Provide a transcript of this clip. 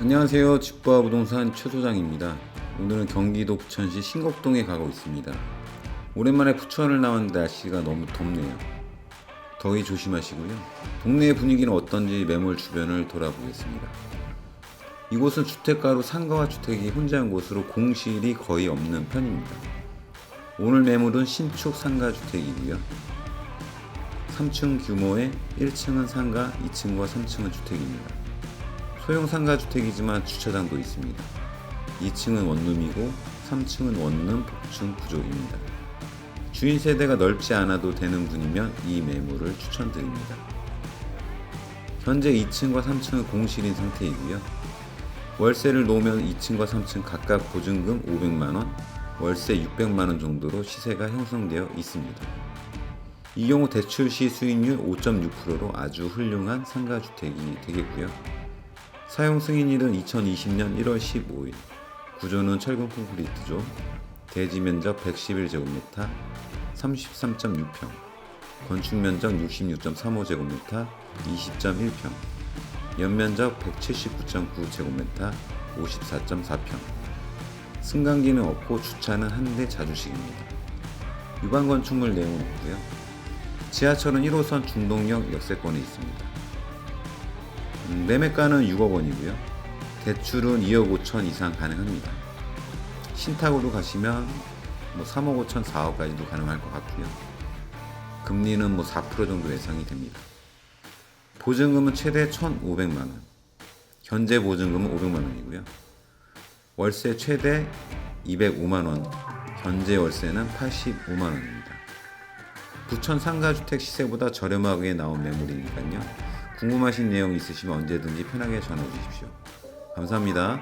안녕하세요. 집과 부동산 최 소장입니다. 오늘은 경기도 부천시 신곡동에 가고 있습니다. 오랜만에 부천을 나왔는데 날씨가 너무 덥네요. 더위 조심하시고요. 동네의 분위기는 어떤지 매몰 주변을 돌아보겠습니다. 이곳은 주택가로 상가와 주택이 혼재한 곳으로 공실이 거의 없는 편입니다. 오늘 매물은 신축 상가 주택이고요. 3층 규모의 1층은 상가, 2층과 3층은 주택입니다. 소형 상가 주택이지만 주차장도 있습니다. 2층은 원룸이고 3층은 원룸 복층 구조입니다. 주인 세대가 넓지 않아도 되는 분이면 이 매물을 추천드립니다. 현재 2층과 3층은 공실인 상태이고요. 월세를 놓으면 2층과 3층 각각 보증금 500만 원, 월세 600만 원 정도로 시세가 형성되어 있습니다. 이 경우 대출 시 수익률 5.6%로 아주 훌륭한 상가 주택이 되겠고요. 사용 승인일은 2020년 1월 15일. 구조는 철근 콘크리트죠. 대지 면적 111제곱미터, 33.6평. 건축 면적 66.35제곱미터, 20.1평. 연면적 179.9제곱미터, 54.4평. 승강기는 없고 주차는 한 대 자주식입니다. 유방 건축물 내용은 없고요. 지하철은 1호선 중동역 역세권에 있습니다. 음, 매매가는 6억 원이고요. 대출은 2억 5천 이상 가능합니다. 신탁으로 가시면 뭐 3억 5천, 4억까지도 가능할 것 같고요. 금리는 뭐 4% 정도 예상이 됩니다. 보증금은 최대 1,500만 원. 현재 보증금은 500만 원이고요. 월세 최대 205만 원. 현재 월세는 85만 원입니다. 부천 상가주택 시세보다 저렴하게 나온 매물이니까요. 궁금하신 내용 있으시면 언제든지 편하게 전화 주십시오. 감사합니다.